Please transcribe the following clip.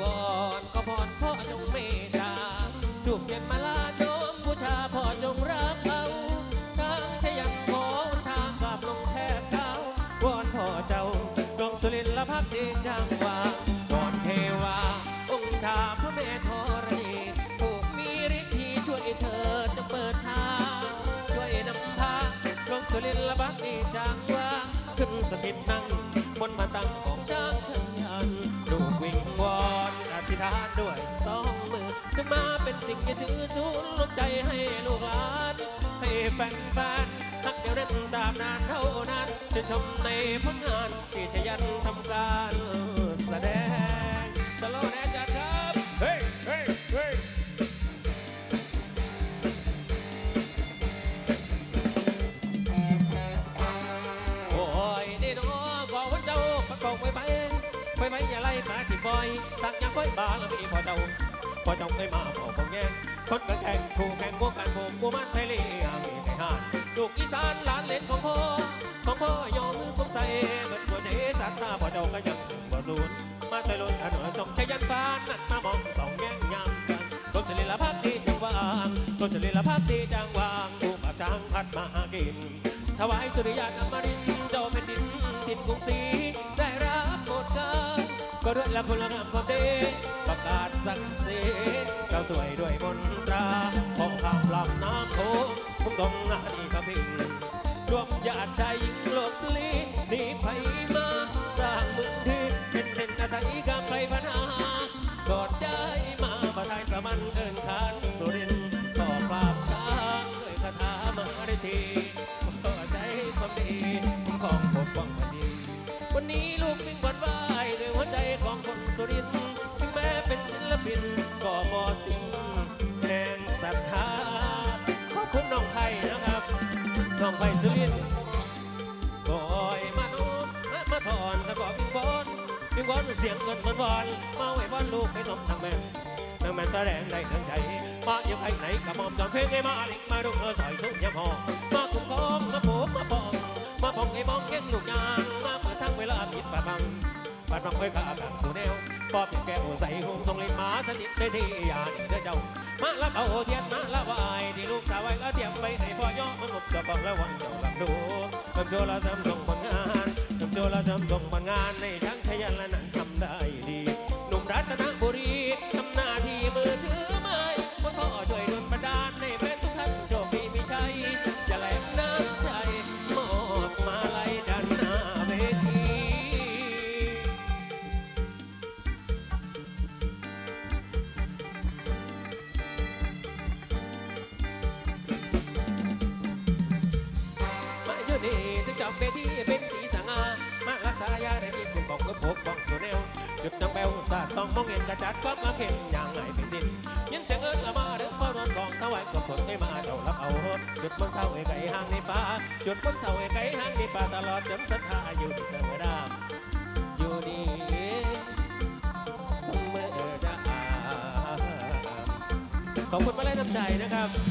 วอนก็พอดพ่อจงเมตตาถูกเย็นมาลาโยมบูชาพ่อจงรับเอาทางชยันโขนทางกลับลงแทบเท้าวอนพ่อเจ้าดวงสุรินทร์ละพักดีจังหวะวอนเทวา องค์ดาพระแม่ธรณีผูกมีฤทธิ์ช่วยเธอจะเปิดทางช่วยนำพาดวงสุรินทร์ละพักดีจังหวะขึ้นสถิตนั่ง แฟนแฟนๆทักเดียวเล่นตามนานเท่านั้นจะชมในผลงานที่ชยันทำการแสดงสโลว์แน่จัดครับ เฮ้ยเฮ้ยเฮ้ยโอ้ยนี่น้องบอกว่าเจ้าประกอบไปไปไปไปอย่าไล่มาที่บอย ตั้งยังค่อยบาลมีพอเจ้า พอเจ้าเคยมาบอกผมแง่คนกันแข่งถูกแข่งพวกกันผมกูมันไทยเลียงไก่ห่านลูกอีสานหลานเล่นของพ่อของพ่อยอมผมใส่เหมือนหัวใจสัตว์ตาพอเจ้าก็ยังสูงกว่าศูนย์มาไทยล้นถนนจงใจยันฟ้านั่นมามองสองแง่งยามกันรถสลิลพักดีจังวางรถสลิลพักดีจังวางกูปากจางพัดมาหากินถวายสุริยานอมรินเจ้าเป็นดินทินกรุงศรี ก็ด้วยละคนละงามความดีประกาศศักดิ์ศรีเจ้าสวยด้วยมนตราของข้ามลำน้ำโขงผุ้งตรงหน้าที่ขพิงรวมญาติชายหญิงหลบลี้หนีภัยมาสร้าง สุรินถึงแม้เป็นศิลปินก็บ่สิ้นแรงศรัทธาขอบคุณน้องไผ่นะครับ น้องไผ่สุรินทร์โอยมาโนนมามาถอนตะกอบวิ่งบอลวิ่งบอลเป็นเสียงเงินบอลบอลมาไว้บอลลูกให้สมทางแม่ทางแม่แสดงได้ทั้งใจมาอยู่ใครไหนกับมอมจอนเพลงให้มาลิงมาดูเธอสอยสุ้ยำหอมาคุ้มครองมาโผมาปองมาพองให้มองเก่งลูกยางมาเปิดทั้งเวลาผิดปาบังปาดบังไว้ขากันสู่แนว ปอบแก้วใส่หงทรงเลยมาสนิทได้ที่ยานเด้อเจ้า มาละเอาเทียนมาละวายที่ลูกสาไว้แล้วเตรียมไปให้พ่อย่อมันงบจะบอกแล้ววันเจ้าลำดูทำโชว์ละจำส่งผลงานทำโชว์ละจำส่งผลงานในทั้งชยันและนั้นทำได้ดี หนุ่มรัตนบุรีารักษายาได้ยินเป็นบอกเพื่อปกป้องสู่แนวจุดจังแปวสาดสองมองเห็นกระจัดความาเข็มอย่างไรไปสิ้นยินเสียงเอิญละมาเดินเข้านอนกองถวายกับผลได้มาเจ้ารับเอาจุดบนเสาไอ้ไก่ห้างในป่าจุดบนเสาไอ้ไก่ห้างในป่าตลอดจนศรัทธาอยู่เสมอดามอยู่นี่เสมอดามขอบคุณมาเลยน้ำใจนะครับ